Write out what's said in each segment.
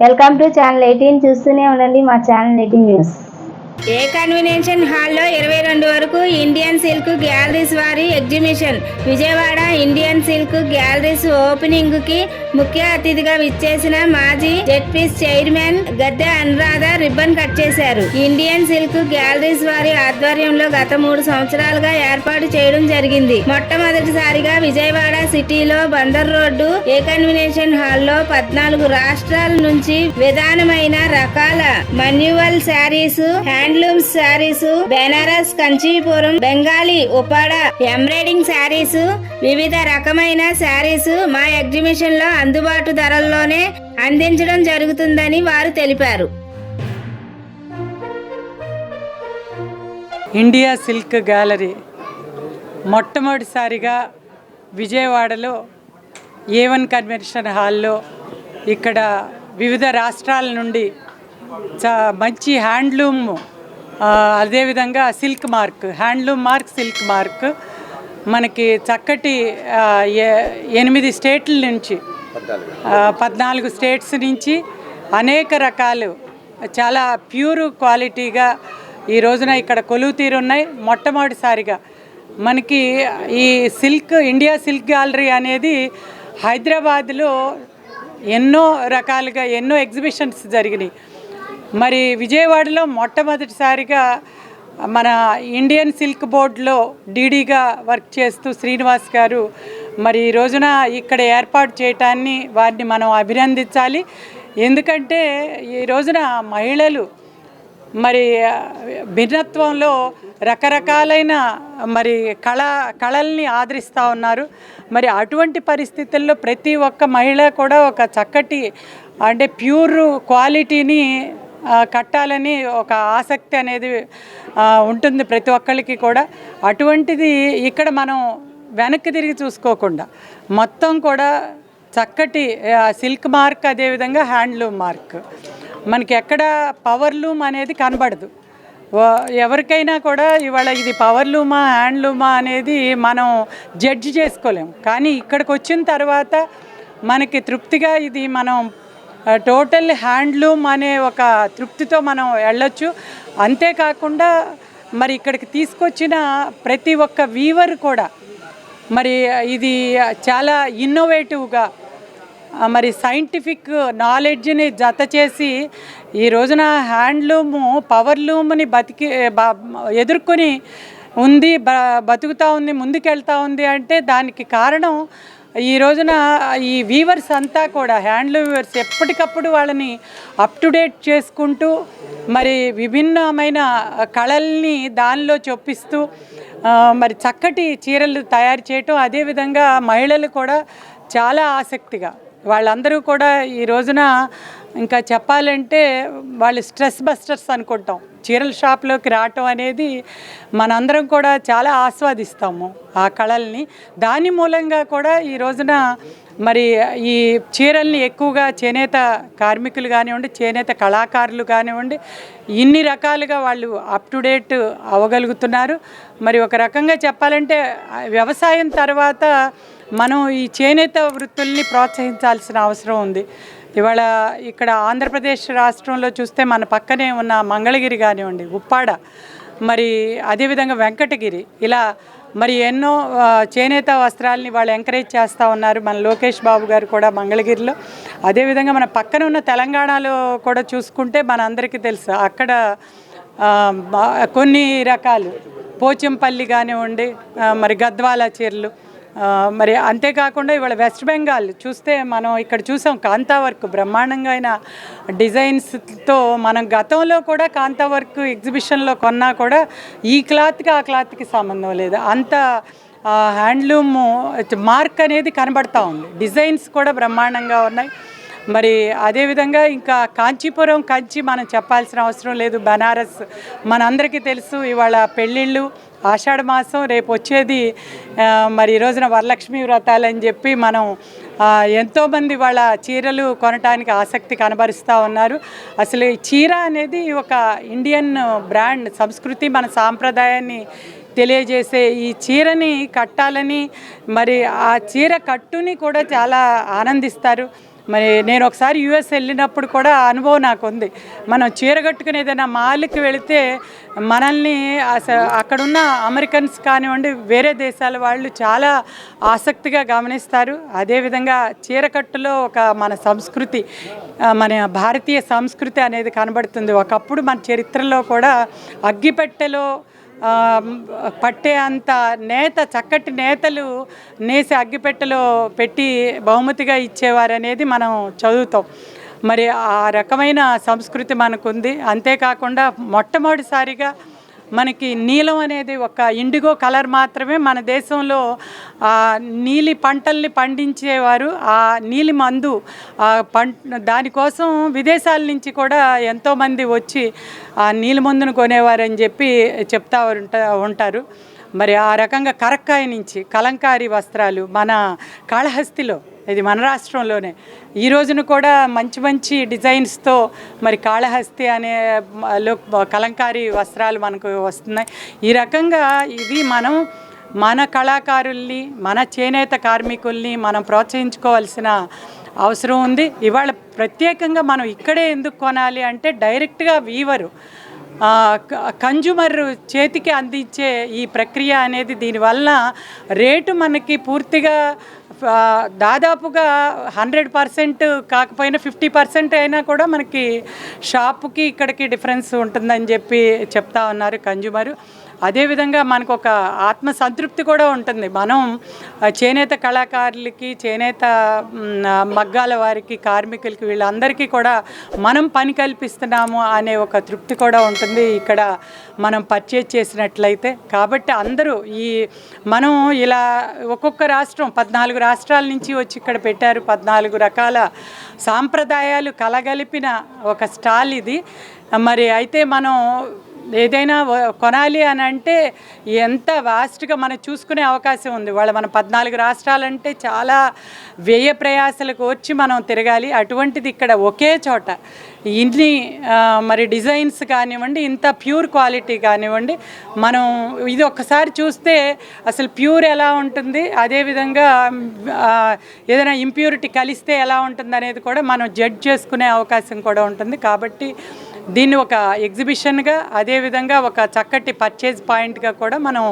Welcome to channel eighteen చూస్తూనే ఉండండి మా ఛానల్ ఎయిటీన్ న్యూస్ ఏ కన్వీనియన్షన్ హాల్లో ఇరవై రెండు వరకు ఇండియన్ సిల్క్ గ్యాలరీస్ వారి exhibition. Vijayawada Indian silk galleries ఓపెనింగ్కి ముఖ్య అతిథిగా విచ్చేసిన మాజీ ZPs chairman Gadde Anuradha ribbon cut చేశారు. ఇండియన్ సిల్క్ గ్యాలరీస్ వారి ఆధ్వర్యంలో గత మూడు సంవత్సరాలుగా ఏర్పాటు చేయడం జరిగింది. మొట్టమొదటిసారిగా విజయవాడ సిటీలో బందర్ రోడ్డు ఏ కన్వెన్షన్ హాల్లో పద్నాలుగు రాష్ట్రాల నుంచి విధానమైన రకాల manual saris handlooms saris Banaras Kanchipuram Bengali Uppada embroidering saris వివిధ రకమైన శారీస్ మా ఎగ్జిబిషన్లో అందుబాటు ధరల్లోనే అందించడం జరుగుతుందని వారు తెలిపారు. ఇండియా సిల్క్ గ్యాలరీ మొట్టమొదటిసారిగా విజయవాడలో ఏ వన్ కన్వెన్షన్ హాల్లో ఇక్కడ వివిధ రాష్ట్రాల నుండి చా మంచి హ్యాండ్లూమ్ అదేవిధంగా silk mark handloom mark silk mark మనకి చక్కటి ఎనిమిది స్టేట్ల నుంచి పద్నాలుగు. స్టేట్స్ నుంచి అనేక రకాలు చాలా ప్యూర్ క్వాలిటీగా ఈ రోజున ఇక్కడ కొలువు తీరున్నాయి. మొట్టమొదటిసారిగా మనకి ఈ సిల్క్ ఇండియా సిల్క్ గ్యాలరీ అనేది హైదరాబాద్లో ఎన్నో రకాలుగా ఎన్నో ఎగ్జిబిషన్స్ జరిగినాయి. మరి విజయవాడలో మొట్టమొదటిసారిగా మన ఇండియన్ సిల్క్ బోర్డ్లో డీడీగా వర్క్ చేస్తూ శ్రీనివాస్ గారు మరి ఈ రోజున ఇక్కడ ఏర్పాటు చేయటాన్ని వారిని మనం అభినందించాలి. ఎందుకంటే ఈ రోజున మహిళలు మరి భిన్నత్వంలో రకరకాలైన మరి కళ కళల్ని ఆదరిస్తూ ఉన్నారు. మరి అటువంటి పరిస్థితుల్లో ప్రతి ఒక్క మహిళ కూడా ఒక చక్కటి అంటే ప్యూర్ క్వాలిటీని కట్టాలని ఒక ఆసక్తి అనేది ఉంటుంది ప్రతి ఒక్కరికి కూడా. అటువంటిది ఇక్కడ మనం వెనక్కి తిరిగి చూసుకోకుండా. మొత్తం కూడా చక్కటి సిల్క్ మార్క్ అదేవిధంగా హ్యాండ్లూమ్ మార్క్. మనకి ఎక్కడ పవర్లూమ్ అనేది కనబడదు. ఎవరికైనా కూడా ఇవాళ ఇది పవర్లూమా హ్యాండ్లూమా అనేది మనం జడ్జి చేసుకోలేం కానీ ఇక్కడికి వచ్చిన తర్వాత మనకి తృప్తిగా ఇది మనం టోటల్ హ్యాండ్లూమ్ అనే ఒక తృప్తితో మనం వెళ్ళొచ్చు. అంతేకాకుండా మరి ఇక్కడికి తీసుకొచ్చిన ప్రతి ఒక్క వీవర్ కూడా మరి ఇది చాలా ఇన్నోవేటివ్గా మరి సైంటిఫిక్ నాలెడ్జ్ని జత చేసి ఈ రోజున హ్యాండ్లూము పవర్లూమ్ని బతికి ఎదుర్కొని ఉంది బ బతుకుతూ ఉంది ముందుకెళ్తూ ఉంది అంటే దానికి కారణం ఈ రోజున ఈ వీవర్స్ అంతా కూడా హ్యాండ్లూమ్ వీవర్స్ ఎప్పటికప్పుడు వాళ్ళని అప్ టు డేట్ చేసుకుంటూ మరి విభిన్నమైన కళల్ని దానిలో చొప్పిస్తూ మరి చక్కటి చీరలు తయారు చేయటం అదేవిధంగా మహిళలు కూడా చాలా ఆసక్తిగా. వాళ్ళందరూ కూడా ఈ రోజున ఇంకా చెప్పాలంటే వాళ్ళు స్ట్రెస్ బస్టర్స్ అనుకుంటాం. చీరల షాప్లోకి రావటం అనేది మనందరం కూడా చాలా ఆస్వాదిస్తాము ఆ కళల్ని. దాని మూలంగా కూడా ఈ రోజున మరి ఈ చీరల్ని ఎక్కువగా చేనేత కార్మికులు కానివ్వండి చేనేత కళాకారులు కానివ్వండి ఇన్ని రకాలుగా వాళ్ళు అప్ టు డేట్ అవ్వగలుగుతున్నారు. మరి ఒక రకంగా చెప్పాలంటే వ్యవసాయం తర్వాత మనం ఈ చేనేత వృత్తుల్ని ప్రోత్సహించాల్సిన అవసరం ఉంది. ఇవాళ ఇక్కడ ఆంధ్రప్రదేశ్ రాష్ట్రంలో చూస్తే మన పక్కనే ఉన్న మంగళగిరి కానివ్వండి ఉప్పాడ మరి అదేవిధంగా వెంకటగిరి ఇలా మరి ఎన్నో చేనేత వస్త్రాలని వాళ్ళు ఎంకరేజ్ చేస్తూ ఉన్నారు మన లోకేష్ బాబు గారు కూడా మంగళగిరిలో. అదేవిధంగా మన పక్కన ఉన్న తెలంగాణలో కూడా చూసుకుంటే మన అందరికీ తెలుసు అక్కడ కొన్ని రకాలు. పోచంపల్లి కానివ్వండి మరి గద్వాల చీరలు మరి అంతేకాకుండా ఇవాళ వెస్ట్ బెంగాల్ చూస్తే మనం ఇక్కడ చూసాం కాంతా వర్క్ బ్రహ్మాండంగా అయిన డిజైన్స్తో మనం గతంలో కూడా కాంతా వర్క్ ఎగ్జిబిషన్లో కొన్నా కూడా ఈ క్లాత్కి ఆ క్లాత్కి సంబంధం లేదు. అంత హ్యాండ్లూమ్ మార్క్ అనేది కనబడతా ఉంది. డిజైన్స్ కూడా బ్రహ్మాండంగా ఉన్నాయి. మరి అదేవిధంగా ఇంకా కాంచీపురం కంచి మనం చెప్పాల్సిన అవసరం లేదు. బనారస్ మనందరికీ తెలుసు ఇవాళ పెళ్ళిళ్ళు. ఆషాఢ మాసం రేపు వచ్చేది మరి ఈ రోజున వరలక్ష్మి వ్రతాలు అని చెప్పి మనం ఎంతోమంది వాళ్ళ చీరలు కొనటానికి ఆసక్తి కనబరుస్తూ ఉన్నారు. అసలు ఈ చీర అనేది ఒక ఇండియన్ బ్రాండ్ సంస్కృతి మన సాంప్రదాయాన్ని తెలియజేసే ఈ చీరని కట్టాలని మరి ఆ చీర కట్టుని కూడా చాలా ఆనందిస్తారు. మరి నేను ఒకసారి యుఎస్ వెళ్ళినప్పుడు కూడా అనుభవం నాకు ఉంది మనం చీర కట్టుకుని ఏదైనా మాల్కి వెళితే మనల్ని అస- అక్కడున్న అమెరికన్స్ కానివ్వండి వేరే దేశాల వాళ్ళు చాలా ఆసక్తిగా గమనిస్తారు. అదేవిధంగా చీరకట్టులో ఒక మన సంస్కృతి మన భారతీయ సంస్కృతి అనేది కనబడుతుంది. ఒకప్పుడు మన చరిత్రలో కూడా అగ్గిపెట్టెలో పట్టే అంత నేత చక్కటి నేతలు నేసి అగ్గిపెట్టెలో పెట్టి బహుమతిగా ఇచ్చేవారు అనేది మనం చదువుతాం. మరి ఆ రకమైన సంస్కృతి మనకుంది. అంతేకాకుండా మొట్టమొదటిసారిగా మనకి నీలం అనేది ఒక ఇండిగో కలర్ మాత్రమే మన దేశంలో ఆ నీలి పంటల్ని పండించేవారు. ఆ నీలి మందు ఆ పంట దానికోసం విదేశాల నుంచి కూడా ఎంతోమంది వచ్చి ఆ నీలి మందును కొనేవారని చెప్పి చెప్తా ఉంటా ఉంటారు. మరి ఆ రకంగా కరక్కాయ నుంచి కలంకారీ వస్త్రాలు మన కాళహస్తిలో ఇది మన రాష్ట్రంలోనే ఈ రోజున కూడా మంచి మంచి డిజైన్స్తో మరి కాళహస్తి అనే లో కలంకారీ వస్త్రాలు మనకు వస్తున్నాయి. ఈ రకంగా ఇది మనం మన కళాకారుల్ని మన చేనేత కార్మికుల్ని మనం ప్రోత్సహించుకోవాల్సిన అవసరం ఉంది. ఇవాళ ప్రత్యేకంగా మనం ఇక్కడే ఎందుకు కొనాలి అంటే డైరెక్ట్గా వీవరు ఆ, కన్జ్యూమర్ చేతికి అందించే ఈ ప్రక్రియ అనేది దీనివల్ల రేటు మనకి పూర్తిగా దాదాపుగా హండ్రెడ్ పర్సెంట్ కాకపోయినా ఫిఫ్టీ పర్సెంట్ అయినా కూడా మనకి షాపుకి ఇక్కడికి డిఫరెన్స్ ఉంటుందని చెప్పి చెప్తా ఉన్నారు కన్జ్యూమర్ అదేవిధంగా మనకు ఒక ఆత్మ సంతృప్తి కూడా ఉంటుంది. మనం చేనేత కళాకారులకి చేనేత మగ్గాల వారికి కార్మికులకి వీళ్ళందరికీ కూడా మనం పని కల్పిస్తున్నాము అనే ఒక తృప్తి కూడా ఉంటుంది ఇక్కడ మనం పర్చేజ్ చేసినట్లయితే. కాబట్టి అందరూ ఈ మనం ఇలా ఒక్కొక్క రాష్ట్రం పద్నాలుగు రాష్ట్రాల నుంచి వచ్చి ఇక్కడ పెట్టారు పద్నాలుగు రకాల సాంప్రదాయాలు కలగలిపిన ఒక స్టాల్ ఇది. మరి అయితే మనం ఏదైనా కొనాలి అని అంటే ఎంత వాస్ట్గా మనం చూసుకునే అవకాశం ఉంది. వాళ్ళ మన పద్నాలుగు రాష్ట్రాలంటే చాలా వ్యయ ప్రయాసలకు వచ్చి మనం తిరగాలి. అటువంటిది ఇక్కడ ఒకే చోట. ఇన్ని మరి డిజైన్స్ కానివ్వండి ఇంత ప్యూర్ క్వాలిటీ కానివ్వండి మనం ఇది ఒక్కసారి చూస్తే అసలు ప్యూర్ ఎలా ఉంటుంది అదేవిధంగా ఏదైనా ఇంప్యూరిటీ కలిస్తే ఎలా ఉంటుంది అనేది కూడా మనం జడ్జ్ చేసుకునే అవకాశం కూడా ఉంటుంది. కాబట్టి దీన్ని ఒక ఎగ్జిబిషన్గా అదేవిధంగా ఒక చక్కటి పర్చేజ్ పాయింట్గా కూడా మనం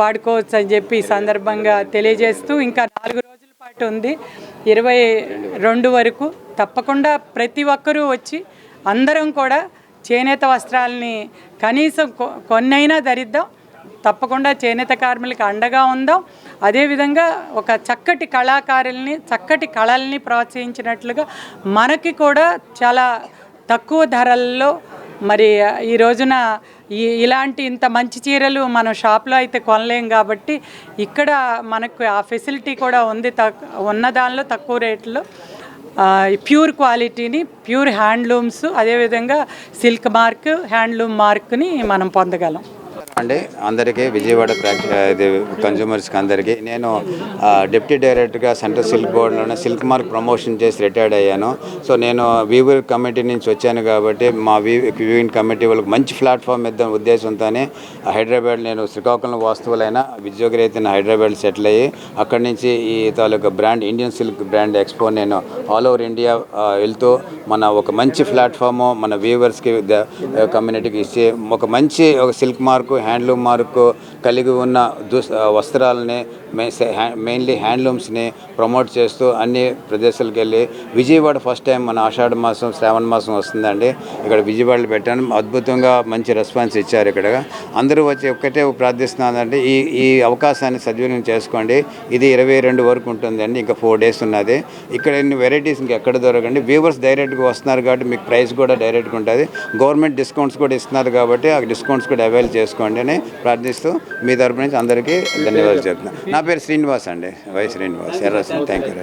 వాడుకోవచ్చు అని చెప్పి సందర్భంగా తెలియజేస్తూ ఇంకా నాలుగు రోజుల పాటు ఉంది. ఇరవై రెండు వరకు తప్పకుండా ప్రతి ఒక్కరూ వచ్చి అందరం కూడా చేనేత వస్త్రాలని కనీసం కొన్నైనా ధరిద్దాం. తప్పకుండా చేనేత కార్మికులకు అండగా ఉందాం. అదేవిధంగా ఒక చక్కటి కళాకారుల్ని చక్కటి కళల్ని ప్రోత్సహించినట్లుగా మనకి కూడా చాలా తక్కువ ధరల్లో మరి ఈ రోజున ఈ ఇలాంటి ఇంత మంచి చీరలు మనం షాప్లో అయితే కొనలేం కాబట్టి ఇక్కడ మనకు ఆ ఫెసిలిటీ కూడా ఉంది తక్ ఉన్న దానిలో తక్కువ రేట్లో. ప్యూర్ క్వాలిటీని ప్యూర్ హ్యాండ్లూమ్స్ అదేవిధంగా సిల్క్ మార్క్ హ్యాండ్లూమ్ మార్క్ని మనం పొందగలం. అండి అందరికీ విజయవాడ ప్రాక్- ఇది కన్జ్యూమర్స్కి అందరికీ. నేను డిప్యూటీ డైరెక్టర్గా సెంట్రల్ సిల్క్ బోర్డులోనే సిల్క్ మార్క్ ప్రమోషన్ చేసి రిటైర్డ్ అయ్యాను. సో నేను వీవర్ కమిటీ నుంచి వచ్చాను కాబట్టి మా వీ కమిటీ వాళ్ళకి మంచి ప్లాట్ఫామ్ ఇద్దాం ఉద్దేశంతోనే హైదరాబాద్ నేను శ్రీకాకుళం వాస్తువులైన ఉద్యోగరీతిన హైదరాబాద్ సెటిల్ అయ్యి అక్కడి నుంచి ఈ తాలూకా brand Indian silk brand expo నేను ఆల్ ఓవర్ ఇండియా వెళ్తూ మన ఒక మంచి ప్లాట్ఫాము మన వ్యూవర్స్కి కమ్యూనిటీకి ఇచ్చి ఒక మంచి ఒక సిల్క్ మార్కు హ్యాండ్లూమ్ మార్కు కలిగి ఉన్న దుస్ వస్త్రాలని మెయిన్లీ హ్యాండ్లూమ్స్ని ప్రమోట్ చేస్తూ అన్ని ప్రదేశాలకు వెళ్ళి విజయవాడ ఫస్ట్ టైం మన ఆషాఢ మాసం శ్రావణ మాసం వస్తుందండి. ఇక్కడ విజయవాడలో పెట్టాను. అద్భుతంగా మంచి రెస్పాన్స్ ఇచ్చారు ఇక్కడ. అందరూ వచ్చి ఒక్కటే ప్రార్థిస్తున్నానంటే ఈ ఈ అవకాశాన్ని సద్వినియోగం చేసుకోండి. ఇది ఇరవై రెండు వరకు ఉంటుందండి. ఇంకా ఫోర్ డేస్ ఉన్నది. ఇక్కడ ఎన్ని వెరైటీస్ ఇంకా ఎక్కడ దొరకండి. వ్యూవర్స్ డైరెక్ట్గా వస్తున్నారు కాబట్టి మీకు ప్రైస్ కూడా డైరెక్ట్గా ఉంటుంది. గవర్నమెంట్ డిస్కౌంట్స్ కూడా ఇస్తున్నారు కాబట్టి ఆ డిస్కౌంట్స్ కూడా అవైల్ చేసుకోండి. అని ప్రార్థిస్తూ మీ తరపు నుంచి అందరికీ ధన్యవాదాలు చెప్తున్నాను నా పేరు శ్రీనివాస్ అండి. వై శ్రీనివాస్. ఎర్రస్ థ్యాంక్ యూ